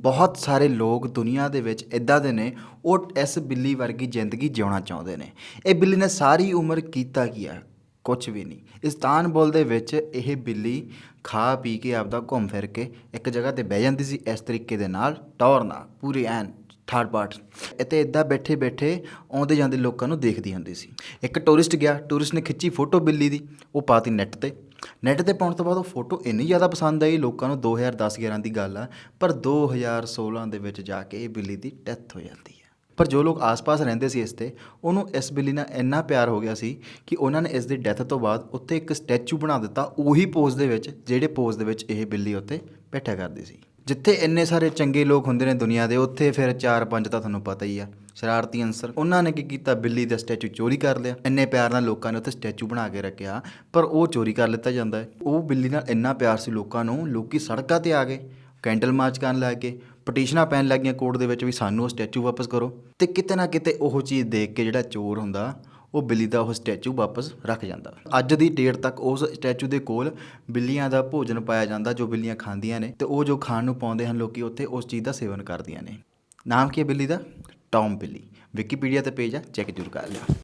ਬਹੁਤ ਸਾਰੇ ਲੋਕ ਦੁਨੀਆ ਦੇ ਵਿੱਚ ਇਦਾਂ ਦੇ ਨੇ, ਉਹ ਇਸ ਬਿੱਲੀ ਵਰਗੀ ਜ਼ਿੰਦਗੀ ਜਿਉਣਾ ਚਾਹੁੰਦੇ ਨੇ। ਇਹ ਬਿੱਲੀ ਨੇ ਸਾਰੀ ਉਮਰ ਕੀਤਾ ਕੀ ਹੈ ਕੁਝ ਵੀ ਨਹੀਂ। ਇਸਤਾਨਬੁਲ ਦੇ ਵਿੱਚ ਇਹ ਬਿੱਲੀ ਖਾ ਪੀ ਕੇ ਆਪਦਾ ਘੁੰਮ ਫਿਰ ਕੇ ਇੱਕ ਜਗ੍ਹਾ ਤੇ ਬਹਿ ਜਾਂਦੀ ਸੀ, ਇਸ ਤਰੀਕੇ ਦੇ ਨਾਲ ਟੌਰ ਨਾਲ, ਪੂਰੀ ਐਨ ਥਰਡ ਪਾਰਟ। ਇੱਥੇ ਇਦਾਂ ਬੈਠੇ ਬੈਠੇ ਆਉਂਦੇ ਜਾਂਦੇ ਲੋਕਾਂ ਨੂੰ ਦੇਖਦੀ ਹੁੰਦੀ ਸੀ। ਇੱਕ ਟੂਰਿਸਟ ਗਿਆ, ਟੂਰਿਸਟ ਨੇ ਖਿੱਚੀ ਫੋਟੋ ਬਿੱਲੀ ਦੀ, ਉਹ ਪਾਤੀ ਨੈੱਟ ਤੇ। ਨੈੱਟ ਤੇ ਪਾਉਣ ਤੋਂ ਬਾਅਦ ਉਹ ਫੋਟੋ ਇੰਨੀ ਜ਼ਿਆਦਾ ਪਸੰਦ ਆਈ, ਲੋਕਾਂ ਨੂੰ 2010-11 ਦੀ ਗੱਲ ਆ, ਪਰ 2016 ਦੇ ਵਿੱਚ ਜਾ ਕੇ ਇਹ ਬਿੱਲੀ ਦੀ ਡੈਥ ਹੋ ਜਾਂਦੀ ਹੈ ਪਰ ਜੋ ਲੋਕ ਆਸ-ਪਾਸ ਰਹਿੰਦੇ ਸੀ ਇਸ ਤੇ, ਉਹਨੂੰ ਇਸ ਬਿੱਲੀ ਨਾਲ ਇੰਨਾ ਪਿਆਰ ਹੋ ਗਿਆ ਸੀ ਕਿ ਉਹਨਾਂ ਨੇ ਇਸ ਦੀ ਡੈਥ ਤੋਂ ਬਾਅਦ ਉੱਥੇ ਇੱਕ ਸਟੈਚੂ ਬਣਾ ਦਿੱਤਾ, ਉਹੀ ਪੋਜ਼ ਦੇ ਵਿੱਚ, ਜਿਹੜੇ ਪੋਜ਼ ਦੇ ਵਿੱਚ ਇਹ ਬਿੱਲੀ ਉੱਤੇ ਬੈਠਿਆ ਕਰਦੀ ਸੀ। ਜਿੱਥੇ ਇੰਨੇ ਸਾਰੇ ਚੰਗੇ ਲੋਕ ਹੁੰਦੇ ਨੇ ਦੁਨੀਆ ਦੇ, ਉੱਥੇ ਫਿਰ ਚਾਰ ਪੰਜ ਤਾਂ ਤੁਹਾਨੂੰ ਪਤਾ ਹੀ ਆ, ਸ਼ਰਾਰਤੀ ਅੰਸਰ ਉਹਨਾਂ ਨੇ ਕੀ ਕੀਤਾ? ਬਿੱਲੀ ਦਾ ਸਟੈਚੂ ਚੋਰੀ ਕਰ ਲਿਆ। ਇੰਨੇ ਪਿਆਰ ਨਾਲ ਲੋਕਾਂ ਨੇ ਉੱਥੇ ਸਟੈਚੂ ਬਣਾ ਕੇ ਰੱਖਿਆ, ਪਰ ਉਹ ਚੋਰੀ ਕਰ ਲਿੱਤਾ ਜਾਂਦਾ ਹੈ। ਉਹ ਬਿੱਲੀ ਨਾਲ ਇੰਨਾ ਪਿਆਰ ਸੀ ਲੋਕਾਂ ਨੂੰ, ਲੋਕੀ ਸੜਕਾਂ ਤੇ ਆ ਗਏ, ਕੈਂਡਲ ਮਾਰਚ ਕਰਨ ਲੱਗ ਗਏ, ਪਟੀਸ਼ਨਾਂ ਪੈਣ ਲੱਗ ਗਈਆਂ ਕੋਰਟ ਦੇ ਵਿੱਚ ਵੀ ਸਾਨੂੰ ਉਹ ਸਟੈਚੂ ਵਾਪਸ ਕਰੋ। ਤੇ ਕਿਤੇ ਨਾ ਕਿਤੇ ਉਹ ਚੀਜ਼ ਦੇਖ ਕੇ ਜਿਹੜਾ ਚੋਰ ਹੁੰਦਾ ਉਹ ਬਿੱਲੀ ਦਾ ਉਹ ਸਟੈਚੂ ਵਾਪਸ ਰੱਖ ਜਾਂਦਾ। ਅੱਜ ਦੀ ਡੇਟ ਤੱਕ ਉਸ ਸਟੈਚੂ ਦੇ ਕੋਲ ਬਿੱਲੀਆਂ ਦਾ ਭੋਜਨ ਪਾਇਆ ਜਾਂਦਾ ਜੋ ਬਿੱਲੀਆਂ ਖਾਂਦੀਆਂ ਨੇ ਤੇ ਉਹ ਜੋ ਖਾਣ ਨੂੰ ਪਾਉਂਦੇ ਹਨ ਲੋਕੀ ਉੱਥੇ ਉਸ ਚੀਜ਼ ਦਾ ਸੇਵਨ ਕਰਦੀਆਂ ਨੇ। ਨਾਮ ਕੀ ਹੈ ਬਿੱਲੀ ਦਾ? ਟੌਮ ਬਿੱਲੀ। ਵਿਕੀਪੀਡੀਆ ਤੇ ਪੇਜ ਆ, ਚੈੱਕ ਜ਼ਰੂਰ ਕਰ ਲਿਓ।